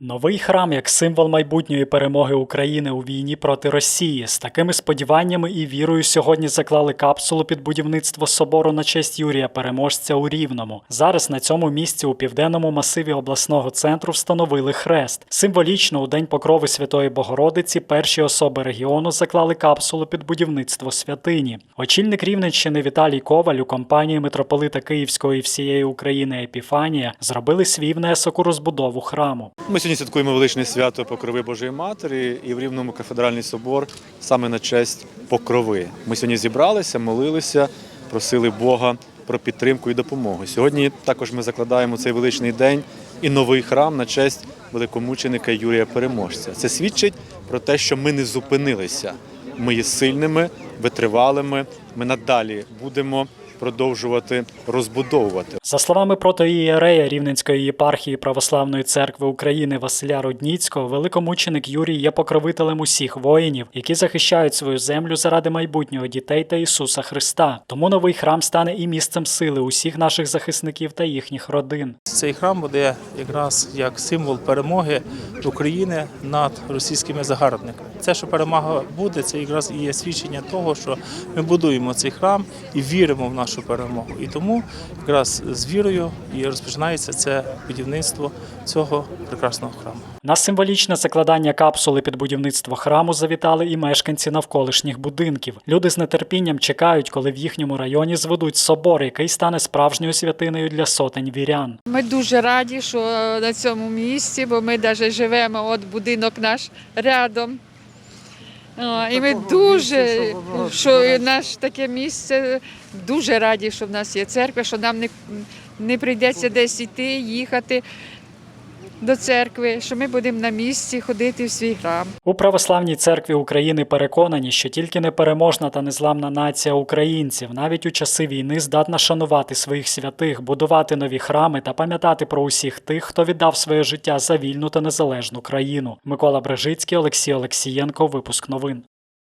Новий храм як символ майбутньої перемоги України у війні проти Росії. З такими сподіваннями і вірою сьогодні заклали капсулу під будівництво собору на честь Юрія Переможця у Рівному. Зараз на цьому місці у південному масиві обласного центру встановили хрест. Символічно у день покрови Святої Богородиці перші особи регіону заклали капсулу під будівництво святині. Очільник Рівненщини Віталій Коваль у компанії митрополита Київського і всієї України Епіфанія зробили свій внесок у розбудову храму. Сьогодні святкуємо величне свято Покрови Божої Матері і в Рівному кафедральний собор саме на честь Покрови. Ми сьогодні зібралися, молилися, просили Бога про підтримку і допомогу. Сьогодні також ми закладаємо цей величний день і новий храм на честь великомученика Юрія Переможця. Це свідчить про те, що ми не зупинилися. Ми є сильними, витривалими. Ми надалі будемо продовжувати розбудовувати. За словами протоієрея Рівненської єпархії Православної церкви України Василя Рудніцького, великомученик Юрій є покровителем усіх воїнів, які захищають свою землю заради майбутнього дітей та Ісуса Христа. Тому новий храм стане і місцем сили усіх наших захисників та їхніх родин. Цей храм буде якраз як символ перемоги України над російськими загарбниками. Це, що перемога буде, це якраз і є свідчення того, що ми будуємо цей храм і віримо в нашу перемогу. І тому якраз з вірою і розпочинається це будівництво цього прекрасного храму. На символічне закладання капсули під будівництво храму завітали і мешканці навколишніх будинків. Люди з нетерпінням чекають, коли в їхньому районі зведуть собор, який стане справжньою святиною для сотень вірян. Ми дуже раді, що на цьому місці, бо ми навіть живемо, от будинок наш рядом. О, І ми дуже, що наш таке місце, дуже раді, що в нас є церква, що нам не, не прийдеться десь йти, їхати до церкви, що ми будемо на місці ходити в свій храм. У православній церкві України переконані, що тільки непереможна та незламна нація українців навіть у часи війни здатна шанувати своїх святих, будувати нові храми та пам'ятати про усіх тих, хто віддав своє життя за вільну та незалежну країну. Микола Брежицький, Олексій Олексієнко. Випуск новин.